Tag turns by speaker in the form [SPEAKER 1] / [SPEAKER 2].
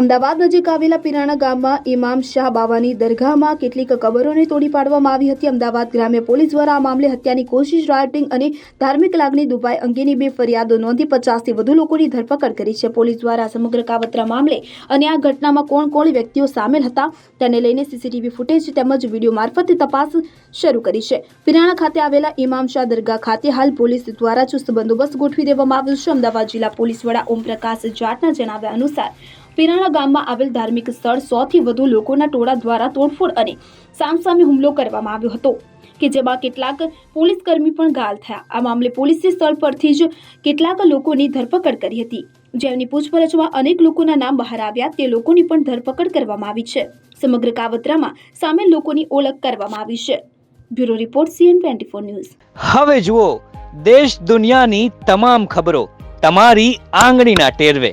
[SPEAKER 1] અમદાવાદ નજીક આવેલા પિરાણા ગામમાં ઇમામ શાહ બાવાની દરગાહમાં કેટલીક કબરોને તોડી પાડવામાં આવી હતી. અમદાવાદ ગ્રામ્ય પોલીસ દ્વારા આ મામલે હત્યાની કોશિશ, રાયટિંગ અને ધાર્મિક લાગણી દુભાઈ અંગેની બે ફરિયાદો નોંધી પચાસથી વધુ લોકોની ધરપકડ કરી છે. પોલીસ દ્વારા સમગ્ર કાવતરા મામલે અને આ ઘટનામાં કોણ કોણ વ્યક્તિઓ સામેલ હતા તેને લઈને સીસીટીવી ફૂટેજ તેમજ વીડિયો મારફતે તપાસ શરૂ કરી છે. પિરાણા ખાતે આવેલા ઇમામ શાહ દરગાહ ખાતે હાલ પોલીસ દ્વારા ચુસ્ત બંદોબસ્ત ગોઠવી દેવામાં આવ્યો છે. અમદાવાદ જિલ્લા પોલીસ વડા ઓમપ્રકાશ જાટના જણાવ્યા અનુસાર પિરાણા ગામમાં આવેલ ધાર્મિક સ્થળ સો થી વધુ લોકોના ટોળા દ્વારા તોડફોડ અને સામસામે હુમલો કરવામાં આવ્યો હતો, કે જેમાં કેટલાક પોલીસ કર્મી પણ ઘાયલ થયા. આ મામલે પોલીસે સ્થળ પરથી જ કેટલાક લોકોની ધરપકડ કરી હતી. જેમની પૂછપરછમાં અનેક લોકોના નામ બહાર આવ્યા, તે લોકોની પણ ધરપકડ કરવામાં આવી છે. સમગ્ર કાવતરામાં સામેલ લોકોની ઓળખ કરવામાં આવી છે. Bureau report CN twenty news.
[SPEAKER 2] હવે જુઓ, દેશ દુનિયાની તમામ ખબરો તમારી આંગળીના ટેરવે.